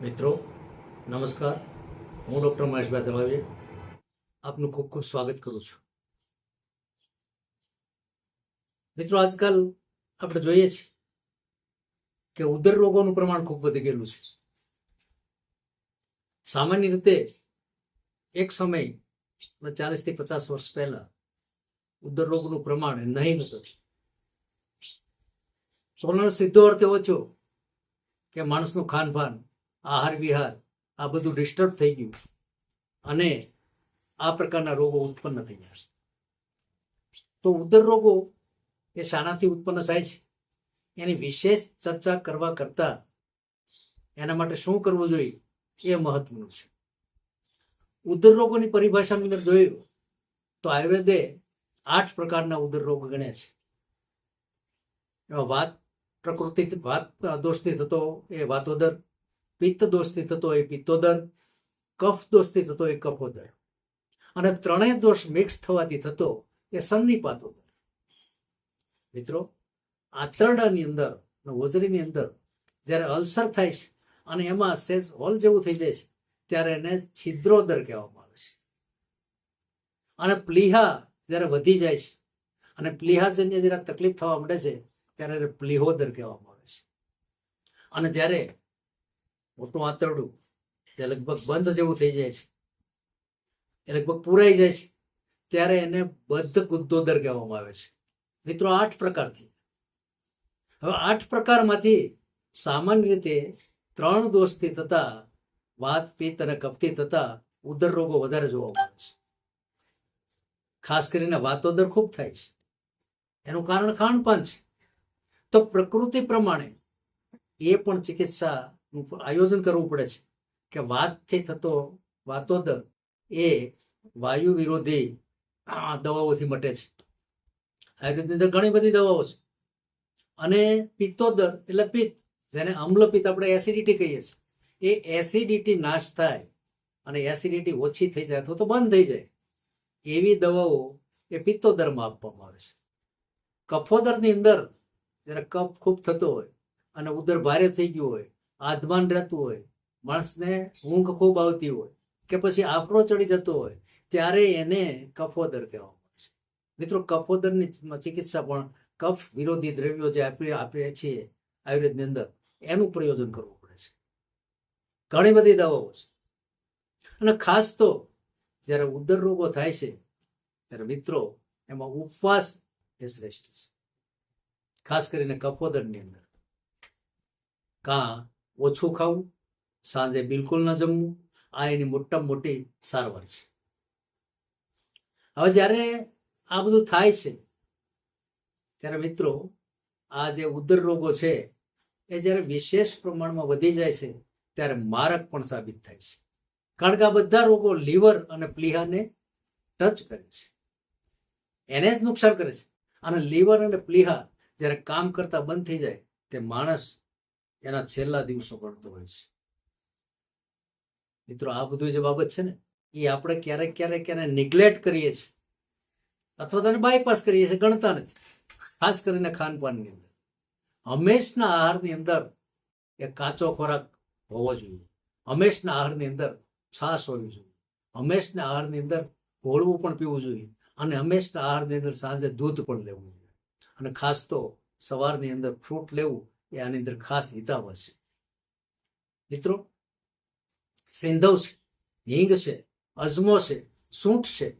મિત્રો, નમસ્કાર. હું ડૉક્ટર મહેશભાઈ દળાવીએ આપનું ખૂબ ખૂબ સ્વાગત કરું છું. મિત્રો, આજકાલ આપણે જોઈએ છીએ કે ઉદર રોગોનું પ્રમાણ ખૂબ વધી ગયેલું છે. સામાન્ય રીતે એક સમય ચાલીસથી પચાસ વર્ષ પહેલા ઉદર રોગનું પ્રમાણ નહીં હતું. સોનો સીધો અર્થ એવો થયો કે માણસનું ખાનપાન આહાર વિહાર, આ બધું ડિસ્ટર્બ થઈ ગયું. અને આ પ્રકારના રોગો ઉત્પન્ન થઈ ગયા તો ઉદર રોગો એ શાનાથી ઉત્પન્ન થાય છે. એની વિશેષ ચર્ચા કરવા કરતા એના માટે શું કરવું જોઈએ એ મહત્વનું છે. ઉદર રોગોની પરિભાષાની અંદર જોયું તો આયુર્વેદે આઠ પ્રકારના ઉદર રોગ ગણ્યા છે. એમાં વાત પ્રકૃતિ વાત દોષથી થતો એ વાતોદર પિત્ત દોષથી થતો એ પિત્તોદર કફ દોષથી થતો હોય કફોદર અને ત્રણેય દોષ મિક્સ થવાથી થતો એ સન્નિપાતોદર મિત્રો આંતરડાની અંદર હોજરીની અંદર જ્યારે અલ્સર થાય છે અને એમાં સેજ હોલ જેવું થઈ જાય છે, ત્યારે એને છિદ્રોદર કહેવામાં આવે છે. અને પ્લીહા જ્યારે વધી જાય છે અને પ્લીહાજન્ય જ્યારે તકલીફ થવા માંડે છે, ત્યારે પ્લીહોદર કહેવામાં આવે છે. અને જ્યારે મોટું આંતરડું જે લગભગ બંધ જેવું થઈ જાય છે. એ લગભગ પૂરાઈ જાય છે. ત્યારે એને બદ્ધ ગુદ્દોદર કહેવામાં આવે છે. મિત્રો, આઠ પ્રકારથી. હવે આઠ પ્રકારમાંથી સામાન્ય રીતે ત્રણ દોષથી થતા વાત, પિત્ત અને કપથી થતા ઉદર રોગો વધારે જોવા મળે છે. ખાસ કરીને વાતોદર ખૂબ થાય છે. એનું કારણ ખાનપાન છે. તો પ્રકૃતિ પ્રમાણે એ પણ ચિકિત્સાનું આયોજન કરવું પડે છે. કે વાતથી થતો, વાતોદર એ વાયુ વિરોધી દવાઓથી મટે છે. આયુર્વેદની અંદર ઘણી બધી દવાઓ છે. અને પિત્તોદર, એટલે પિત્ત, જેને અમ્લપિત્ત આપણે એસિડિટી કહીએ છીએ, એ એસિડિટી નાશ થાય અને એસિડિટી ઓછી થઈ જાય અથવા તો બંધ થઈ જાય, એવી દવાઓ એ પિત્તોદરમાં આપવામાં આવે છે. કફોદરની અંદર જ્યારે કફ ખૂબ થતો હોય અને ઉદર ભારે થઈ ગયું હોય આધમાન રહેતું હોય, માણસને ઊંઘ ખૂબ આવતી હોય કે પછી આફરો ચડી જતો હોય, ત્યારે એને કફોદર કહેવામાં આવે છે. મિત્રો, કફોદરની ચિકિત્સા પણ કફ વિરોધી દ્રવ્યો જે આપણે આપીએ છીએ આયુર્વેદની અંદર, એનું પ્રયોજન કરવું પડે છે. ઘણી બધી દવાઓ છે. અને ખાસ તો જ્યારે ઉદર રોગો થાય છે, ત્યારે મિત્રો, એમાં ઉપવાસ એ શ્રેષ્ઠ છે. ખાસ કરીને કફોદરની અંદર. કાં ઓછું ખાવું, સાંજે બિલકુલ ન જમવું, આ એની મોટામાં મોટી સારવાર છે. હવે જ્યારે આ બધું થાય છે, ત્યારે મિત્રો, આ જે ઉદર રોગો છે, એ જ્યારે વિશેષ પ્રમાણમાં વધી જાય છે, ત્યારે મારક પણ સાબિત થાય છે. કારણ કે આ બધા રોગો લીવર અને પ્લીહાને ટચ કરે છે. એને જ નુકસાન કરે છે. અને લીવર અને પ્લીહા જ્યારે કામ કરતા બંધ થઈ જાય, તે માણસ એના છેલ્લા દિવસો ગણતો હોય છે. મિત્રો, આ બધું જે બાબત છે ને, એ આપણે ક્યારેક ક્યારેક એને નિગ્લેક્ટ કરીએ છીએ. અથવા તેને બાયપાસ કરીએ છીએ, ગણતા નથી. ખાસ કરીને ખાનપાનની અંદર. હંમેશના આહારની અંદર એ કાચો ખોરાક હોવો જોઈએ. હંમેશના આહારની અંદર છાશ હોવી જોઈએ. હંમેશના આહારની અંદર ઘોળવું પણ પીવું જોઈએ. અને હંમેશના આહારની અંદર સાંજે દૂધ પણ લેવું જોઈએ. અને ખાસ તો સવારની અંદર ફ્રૂટ લેવું એ આની અંદર ખાસ હિતાવ છે. મિત્રો, સિંધવ છે, હિંગ છે, અજમો છે, સૂંઠ છે,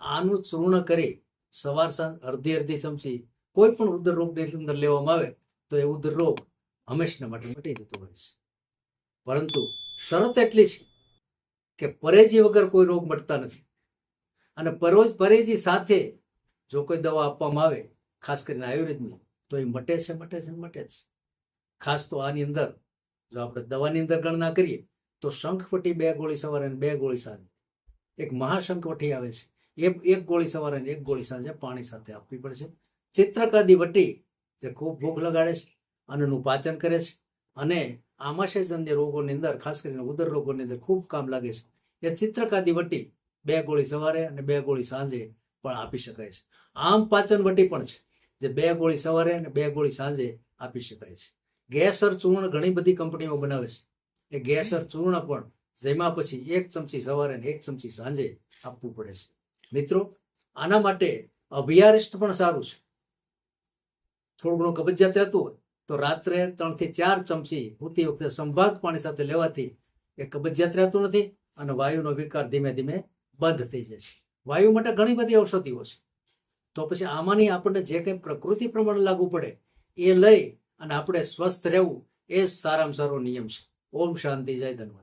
આનું ચૂર્ણ કરી સવાર સાંજ અડધી અડધી ચમચી કોઈ પણ ઉદર રોગની અંદર લેવામાં આવે તો એ ઉદર રોગ હંમેશના માટે મટી જતો હોય છે. પરંતુ શરત એટલી છે કે પરેજી વગર કોઈ રોગ મટતા નથી. અને પરોજ પરેજી સાથે જો કોઈ દવા આપવામાં આવે, ખાસ કરીને આયુર્વેદની, તો એ મટે છે મટે છે મટે છે. ખાસ તો આની અંદર, જો આપણે દવાની અંદર ગણના કરીએ, તો શંખવટી બે ગોળી સવારે અને બે ગોળી સાંજે. એક મહાશંખવટી આવે છે. એ એક ગોળી સવારે એક ગોળી સાંજે પાણી સાથે આપવી પડે છે ચિત્રકાદી વટી જે ખૂબ ભૂખ લગાડે છે, અને એનું પાચન કરે છે, અને આમાશયજન્ય રોગોની અંદર, ખાસ કરીને ઉદર રોગોની અંદર ખૂબ કામ લાગે છે. એ ચિત્રકાદી વટી બે ગોળી સવારે અને બે ગોળી સાંજે પણ આપી શકાય છે. આમ પાચન વટી પણ છે, જે બે ગોળી સવારે અને બે ગોળી સાંજે આપી શકાય છે. ગેસર ચૂર્ણ ઘણી બધી કંપનીઓ બનાવે છે. એ ગેસર ચૂર્ણ પણ જેમાં પછી એક ચમચી સવારે અને એક ચમચી સાંજે આપવું પડે છે. મિત્રો, આના માટે અભિયારિષ્ટ પણ સારું છે. થોડું ઘણું કબજિયાત રહેતું હોય તો રાત્રે ત્રણથી ચાર ચમચી ઉતી વખતે સંભાગ પાણી સાથે લેવાથી એ કબજિયાત રહેતું નથી અને વાયુનો વિકાર ધીમે ધીમે બંધ થઈ જશે વાયુ માટે ઘણી બધી ઔષધિઓ છે. તો પછી આમાંની આપણને જે કંઈ પ્રકૃતિ પ્રમાણે લાગુ પડે એ લઈ અને આપણે સ્વસ્થ રહેવું એ જ સારામાં સારો નિયમ છે. ઓમ શાંતિ જય ધન્યવાદ